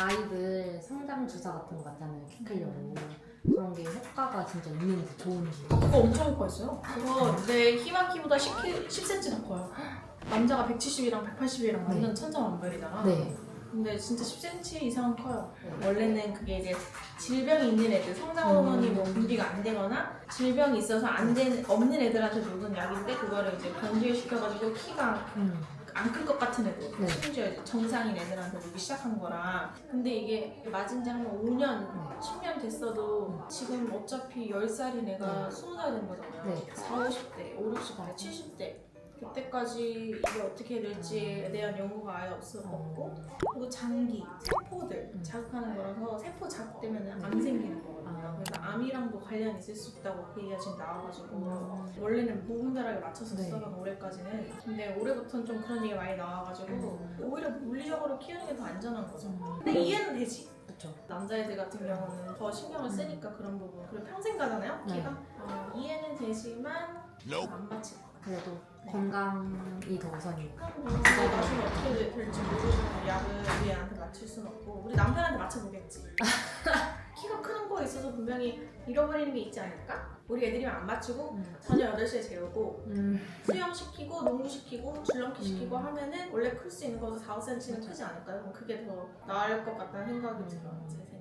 아이들 성장 주사 같은 거 같잖아요. 키 크려고. 그런 게 효과가 진짜 있는지 좋은지. 그거 엄청 효과 있어요. 그거 내 희망 키보다 10, 10cm 더 커요. 남자가 170이랑 180이랑 완전 천차만별이잖아. 네. 근데 진짜 10cm 이상은 커요. 원래는 그게 이제 질병이 있는 애들, 성장 호르몬이 뭐 분비가 안 되거나 질병이 있어서 안 된, 없는 애들한테 주는 약인데 그거를 이제 변질 시켜가지고 키가 음. 안 클 것 같은 애들, 네. 심지어 이제 정상인 애들한테 주기 시작한 거라. 근데 이게 맞은 지 한 5년, 10년 됐어도 지금 어차피 10살인 애가 20살 된 거잖아요. 네. 4, 50대, 5, 60대, 70대. 그때까지 이게 어떻게 될지에 대한 연구가 아예 없어 없고 그리고 장기, 세포들 음. 자극하는 거라서 세포 자극되면 암 생기는 거거든요. 아. 그래서 암이랑도 관련이 있을 수 있다고 그 얘기가 지금 나와가지고 음. 원래는 무분별하게 맞춰서 네. 썼던 올해까지는 근데 올해부터는 좀 그런 얘기 많이 나와가지고 음. 오히려 물리적으로 키우는 게 더 안전한 거죠. 음. 근데 이해는 되지. 그쵸. 남자애들 같은 경우는 더 신경을 쓰니까 그런 부분 그리고 평생 가잖아요 네. 키가 어, 이해는 되지만 안 맞지 그래도 네. 건강이 더 우선이니까. 뭐 나중에 어떻게 되- 될지 모르는 약을 우리 애한테 맞출 수는 없고 우리 남편한테 맞춰보겠지 거에 있어서 분명히 잃어버리는 게 있지 않을까? 우리 애들이면 안 맞추고 음. 저녁 8시에 재우고 음. 수영시키고 농구시키고 줄넘기 시키고 음. 하면은 원래 클 수 있는 거보다 4, 5cm는 크지 않을까요? 그럼 그게 더 나을 것 같다는 생각이 들어요 제 생각